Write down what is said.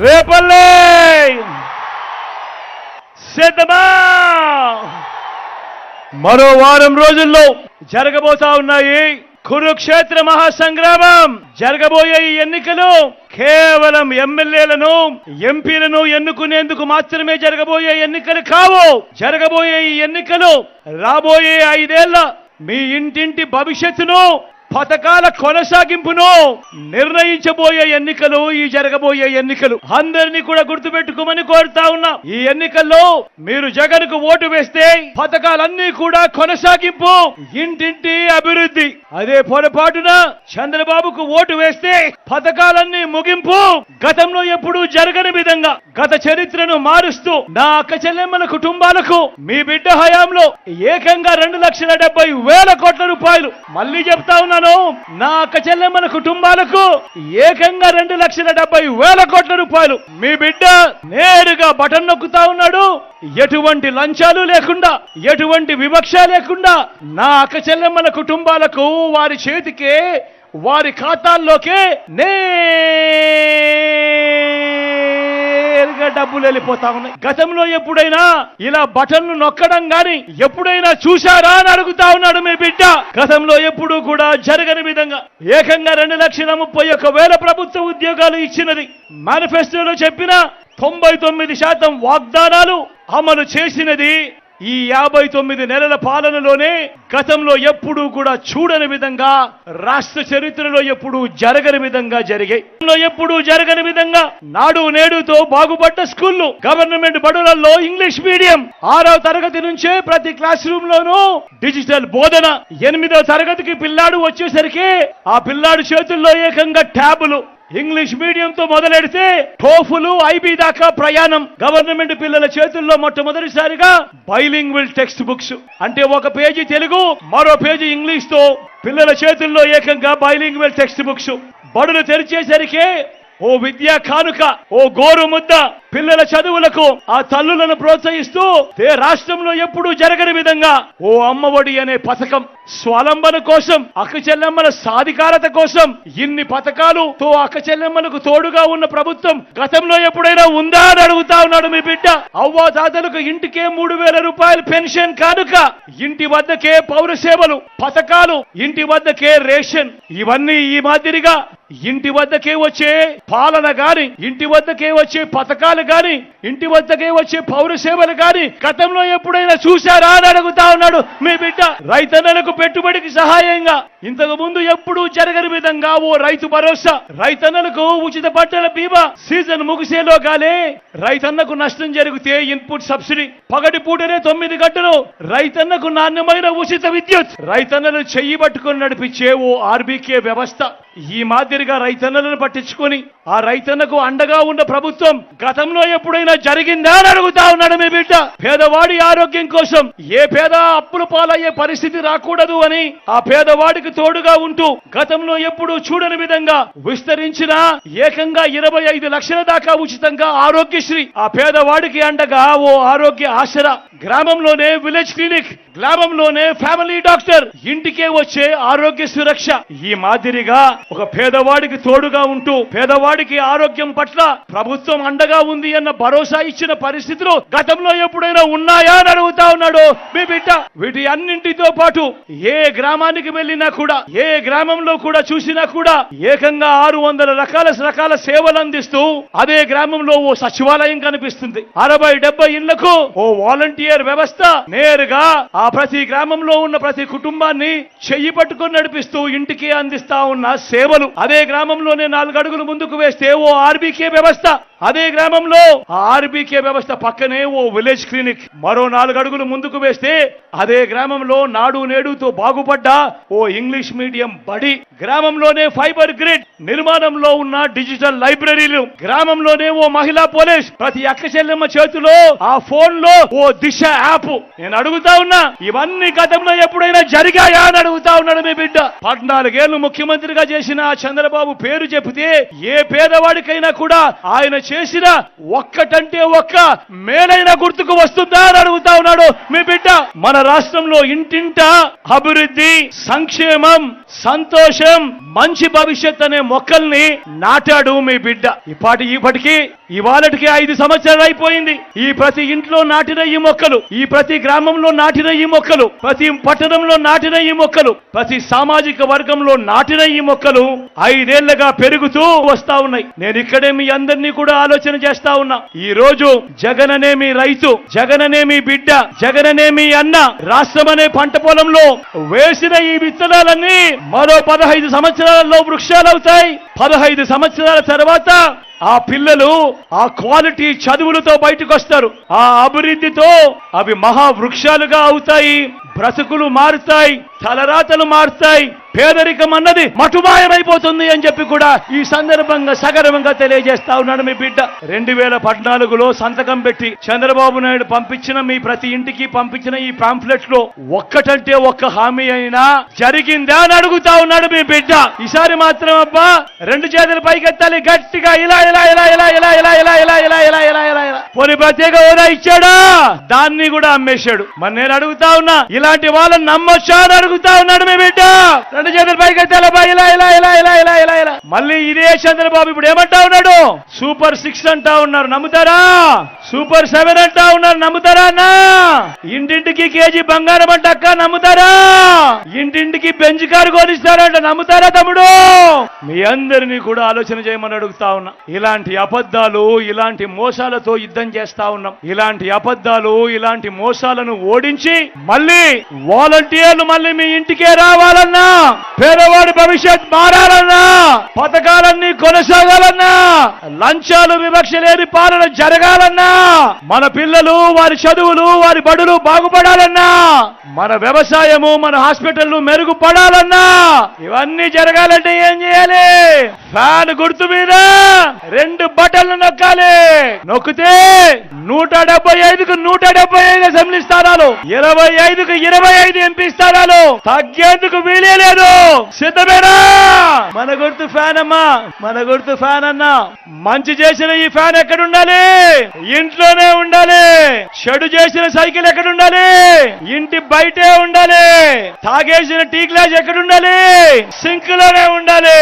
రేపల్లే! సిద్ధమా? మరో వారం రోజుల్లో జరగబోతా ఉన్నాయి కురుక్షేత్ర మహాసంగ్రామం. జరగబోయే ఈ ఎన్నికలు కేవలం ఎమ్మెల్యేలను ఎంపీలను ఎన్నుకునేందుకు మాత్రమే జరగబోయే ఎన్నికలు కావు. జరగబోయే ఈ ఎన్నికలు రాబోయే ఐదేళ్ళ మీ ఇంటింటి భవిష్యత్తును పథకాల కొనసాగింపును నిర్ణయించబోయే ఎన్నికలు ఈ జరగబోయే ఎన్నికలు అందరినీ కూడా గుర్తుపెట్టుకోమని కోరుతా ఉన్నా. ఈ ఎన్నికల్లో మీరు జగన్కు ఓటు వేస్తే పథకాలన్నీ కూడా కొనసాగింపు ఇంటింటి అభివృద్ధి. అదే పొరపాటున చంద్రబాబుకు ఓటు వేస్తే పథకాలన్నీ ముగింపు గతంలో ఎప్పుడూ జరగని విధంగా గత చరిత్రను మారుస్తూ నా అక్క చెల్లెమ్మల కుటుంబాలకు మీ బిడ్డ హయాంలో ఏకంగా రెండు లక్షల డెబ్బై వేల కోట్ల రూపాయలు. మళ్ళీ చెప్తా ఉన్నాను నా అక్క చెల్లెమ్మల కుటుంబాలకు ఏకంగా రెండు లక్షల డెబ్బై వేల కోట్ల రూపాయలు. మీ బిడ్డ నేరుగా బటన్ నొక్కుతా ఉన్నాడు. ఎటువంటి లంచాలు లేకుండా ఎటువంటి వివక్ష లేకుండా నా అక్క చెల్లెమ్మల కుటుంబాలకు వారి చేతికే వారి ఖాతాల్లోకే నే నేరుగా డబ్బులు వెళ్ళిపోతా ఉన్నాయి. గతంలో ఎప్పుడైనా ఇలా బటన్లు నొక్కడం గాని ఎప్పుడైనా చూశారా అని అడుగుతా ఉన్నాడు మీ బిడ్డ. గతంలో ఎప్పుడూ కూడా జరగని విధంగా ఏకంగా రెండు లక్షల ముప్పై ఒక్క వేల ప్రభుత్వ ఉద్యోగాలు ఇచ్చినది. మేనిఫెస్టోలో చెప్పిన తొంభై తొమ్మిది శాతం వాగ్దానాలు అమలు చేసినది ఈ యాభై తొమ్మిది నెలల పాలనలోనే గతంలో ఎప్పుడూ కూడా చూడని విధంగా రాష్ట్ర చరిత్రలో ఎప్పుడూ జరగని విధంగా జరిగాయి. ఎప్పుడూ జరగని విధంగా నాడు నేడుతో బాగుపడ్డ స్కూళ్ళు గవర్నమెంట్ బడులలో ఇంగ్లీష్ మీడియం ఆరో తరగతి నుంచే ప్రతి క్లాస్ రూమ్ లోనూ డిజిటల్ బోధన ఎనిమిదో తరగతికి పిల్లాడు వచ్చేసరికి ఆ పిల్లాడు చేతుల్లో ఏకంగా ట్యాబులు ఇంగ్లీష్ మీడియంతో మొదలెడితే టోఫులు ఐబీ దాకా ప్రయాణం. గవర్నమెంట్ పిల్లల చేతుల్లో మొట్టమొదటిసారిగా బైలింగ్విల్ టెక్స్ట్ బుక్స్. అంటే ఒక పేజీ తెలుగు మరో పేజీ ఇంగ్లీష్తో పిల్లల చేతుల్లో ఏకంగా బైలింగ్విల్ టెక్స్ట్ బుక్స్. బడులు తెరిచేసరికి ఓ విద్యా కానుక ఓ గోరు ముద్ద పిల్లల చదువులకు ఆ తల్లులను ప్రోత్సహిస్తూ ఏ రాష్ట్రంలో ఎప్పుడూ జరగని విధంగా ఓ అమ్మఒడి అనే పథకం స్వలంబన కోసం అక్క చెల్లెమ్మల సాధికారత కోసం ఇన్ని పథకాలు తో అక్క చెల్లెమ్మలకు తోడుగా ఉన్న ప్రభుత్వం గతంలో ఎప్పుడైనా ఉందా అని అడుగుతా ఉన్నాడు మీ బిడ్డ. అవ్వా ఇంటికే మూడు వేల రూపాయలు పెన్షన్ కానుక ఇంటి వద్దకే పౌర సేవలు పథకాలు ఇంటి వద్దకే రేషన్ ఇవన్నీ ఈ మాదిరిగా ఇంటి వద్దకే వచ్చే పాలన గాని ఇంటి వద్దకే వచ్చే పథకాలు గాని ఇంటి వద్దకే వచ్చే పౌర సేవలు గాని గతంలో ఎప్పుడైనా చూశారా అని అడుగుతా ఉన్నాడు. మీ బిడ్డ రైతన్నలకు పెట్టుబడికి సహాయంగా. ఇంతకు ముందు ఎప్పుడూ జరగని విధంగా ఓ రైతు భరోసా. రైతన్నలకు ఉచిత పంటల బీమా సీజన్ ముగిసేలోగానే రైతన్నకు నష్టం జరిగితే ఇన్పుట్ సబ్సిడీ. పగటి పూటనే తొమ్మిది గంటలు రైతన్నకు నాణ్యమైన ఉచిత విద్యుత్. రైతన్నలు చెయ్యి పట్టుకుని నడిపించే ఓ ఆర్బీకే వ్యవస్థ. ఈ మాదిరిగా రైతన్నలను పట్టించుకొని ఆ రైతన్నకు అండగా ఉన్న ప్రభుత్వం గతంలో ఎప్పుడైనా జరిగిందా అని అడుగుతా ఉన్నాడు మీ బిడ్డ. పేదవాడి ఆరోగ్యం కోసం ఏ పేద అప్పుల పాలయ్యే పరిస్థితి రాకూడదు అని ఆ పేదవాడికి తోడుగా ఉంటూ గతంలో ఎప్పుడూ చూడని విధంగా విస్తరించిన ఏకంగా ఇరవై ఐదు లక్షల దాకా ఉచితంగా ఆరోగ్యశ్రీ ఆ పేదవాడికి అండగా ఓ ఆరోగ్య ఆసరా. గ్రామంలోనే విలేజ్ క్లినిక్ గ్రామంలోనే ఫ్యామిలీ డాక్టర్. ఇంటికే వచ్చే ఆరోగ్య సురక్ష. ఈ మాదిరిగా ఒక పేదవాడికి తోడుగా ఉంటూ పేదవాడికి ఆరోగ్యం పట్ల ప్రభుత్వం అండగా ఉంది అన్న భరోసా ఇచ్చిన పరిస్థితులు గతంలో ఎప్పుడైనా ఉన్నాయా అని అడుగుతా ఉన్నాడు. మీ బిడ్డ వీటి అన్నింటితో పాటు ఏ గ్రామానికి వెళ్ళినా కూడా ఏ గ్రామంలో కూడా చూసినా కూడా ఏకంగా ఆరు వందల రకాల రకాల సేవలు అందిస్తూ అదే గ్రామంలో ఓ సచివాలయం కనిపిస్తుంది. అరవై డెబ్బై ఇళ్ళకు ఓ వాలంటీర్ వ్యవస్థ నేరుగా ఆ ప్రతి గ్రామంలో ఉన్న ప్రతి కుటుంబాన్ని చెయ్యి పట్టుకొని నడిపిస్తూ ఇంటికి అందిస్తా ఉన్న సేవలు. అదే గ్రామంలోనే నాలుగు అడుగులు ముందుకు వేస్తే ఓ ఆర్బీకే వ్యవస్థ. అదే గ్రామంలో ఆ ఆర్బీకే వ్యవస్థ పక్కనే ఓ విలేజ్ క్లినిక్. మరో నాలుగు అడుగులు ముందుకు వేస్తే అదే గ్రామంలో నాడు నేడుతో బాగుపడ్డ ఓ ఇంగ్లీష్ మీడియం బడి. గ్రామంలోనే ఫైబర్ గ్రిడ్. నిర్మాణంలో ఉన్న డిజిటల్ లైబ్రరీలు. గ్రామంలోనే ఓ మహిళా పోలీస్. ప్రతి అక్క చెల్లెమ్మ చేతిలో ఆ ఫోన్లో ఓ దిశ యాప్. నేను అడుగుతా ఉన్నా ఇవన్నీ గతంలో ఎప్పుడైనా జరిగాయా అని అడుగుతా ఉన్నాడు మీ బిడ్డ. పద్నాలుగేళ్ళు ముఖ్యమంత్రిగా చేసి చేసిన చంద్రబాబు పేరు చెబితే ఏ పేదవాడికైనా కూడా ఆయన చేసిన ఒక్కటంటే ఒక్క మేలైన గుర్తుకు వస్తుందా అని అడుగుతా ఉన్నాడు. మీ బిడ్డ మన రాష్ట్రంలో ఇంటింట అభివృద్ధి సంక్షేమం సంతోషం మంచి భవిష్యత్ అనే మొక్కల్ని నాటాడు మీ బిడ్డ. ఇప్పటి ఇప్పటికి ఇవాళటికి ఐదు సంవత్సరాలు అయిపోయింది. ఈ ప్రతి ఇంట్లో నాటిన ఈ మొక్కలు ఈ ప్రతి గ్రామంలో నాటిన ఈ మొక్కలు ప్రతి పట్టణంలో నాటిన ఈ మొక్కలు ప్రతి సామాజిక వర్గంలో నాటిన ఈ మొక్కలు ఐదేళ్ళుగా పెరుగుతూ వస్తా ఉన్నాయి. నేను ఇక్కడే మీ అందరినీ కూడా ఆలోచన చేస్తా ఉన్నా. ఈ రోజు జగననేమి మీ రైతు జగననేమి మీ బిడ్డ జగననేమి మీ అన్న రాష్ట్రం అనే పంట పొలంలో వేసిన ఈ విత్తనాలన్నీ మరో పదహైదు సంవత్సరాలలో వృక్షాలవుతాయి. పదహైదు సంవత్సరాల తర్వాత ఆ పిల్లలు ఆ క్వాలిటీ చదువులతో బయటకు వస్తారు ఆ అభివృద్ధితో అవి మహా వృక్షాలుగా అవుతాయి. బ్రతుకులు మారుతాయి. తలరాతలు మారుతాయి. పేదరికం అన్నది మటుమాయమైపోతుంది అని చెప్పి కూడా ఈ సందర్భంగా సగర్వంగా తెలియజేస్తా ఉన్నాడు మీ బిడ్డ రెండు వేల పద్నాలుగులో సంతకం పెట్టి చంద్రబాబు నాయుడు పంపించిన మీ ప్రతి ఇంటికి పంపించిన ఈ పాంఫ్లెట్లో ఒక్కటంటే ఒక్క హామీ అయినా జరిగిందా అని అడుగుతా ఉన్నాడు మీ బిడ్డ ఈసారి మాత్రం అబ్బా రెండు చేతులు పైకెత్తాలి గట్టిగా ఇలా ఇలా ఇలా ఇలా ఇలా ఇలా ఇలా ఇలా ఇలా ఇలా ఇలా ఇలా ఇలా పోనీ ప్రత్యేక హోదా ఇచ్చాడా దాన్ని కూడా అమ్మేశాడు మరి నేను అడుగుతా ఉన్నా ఇలాంటి వాళ్ళని నమ్మొచ్చా అని అడుగుతా ఉన్నాడు మీ బిడ్డ రెండు చేతులు పైకెత్తాలి ఇలా ఇలా ఇలా ఇలా ఇలా ఇలా ఇలా. మళ్ళీ ఇదే చంద్రబాబు ఇప్పుడు ఏమంటా ఉన్నాడు? సూపర్ సిక్స్ అంటా ఉన్నారు నమ్ముతారా? సూపర్ సెవెన్ అంటా ఉన్నారు నమ్ముతారా అన్నా? ఇంటింటికి కేజీ బంగారం అంటే అక్క నమ్ముతారా? ఇంటింటికి బెంచ్ కారు కొనిస్తారంట నమ్ముతారా తమ్ముడు? మీ అందరినీ కూడా ఆలోచన చేయమని అడుగుతా ఉన్నా. ఇలాంటి అబద్ధాలు ఇలాంటి మోసాలతో యుద్ధం చేస్తా ఉన్నాం. ఇలాంటి అబద్ధాలు ఇలాంటి మోసాలను ఓడించి మళ్ళీ వాలంటీర్లు మళ్ళీ మీ ఇంటికే రావాలన్నా పేదవాడి భవిష్యత్ మారాలన్నా పథకాలన్నీ కొనసాగాలన్నా లంచాలు వివక్ష లేని పాలన జరగాలన్నా మన పిల్లలు వారి చదువులు వారి బడులు బాగుపడాలన్నా మన వ్యవసాయము మన హాస్పిటల్ మెరుగుపడాలన్నా ఇవన్నీ జరగాలంటే ఏం చేయాలి? ఫ్యాన్ గుర్తు మీద రెండు బటన్లు నొక్కాలి. నొక్కితే నూట డెబ్బై ఐదుకు నూట డెబ్బై ఐదు అసెంబ్లీ స్థానాలు ఇరవై ఐదుకు ఇరవై ఐదు ఎంపీ స్థానాలు తగ్గేందుకు వీలే లేదు. సిద్ధమేనా? మన గుర్తు ఫ్యాన్ అమ్మా మన గుర్తు ఫ్యాన్ అన్నా మంచి చేసిన ఈ ఫ్యాన్ ఎక్కడ ఉండాలి ఇంట్లోనే ఉండాలి. చెడు చేసిన సైకిల్ ఎక్కడ ఉండాలి ఇంటి బయటే ఉండాలి. తాగేసిన టీ గ్లాస్ ఎక్కడ ఉండాలి సింక్లోనే ఉండాలి.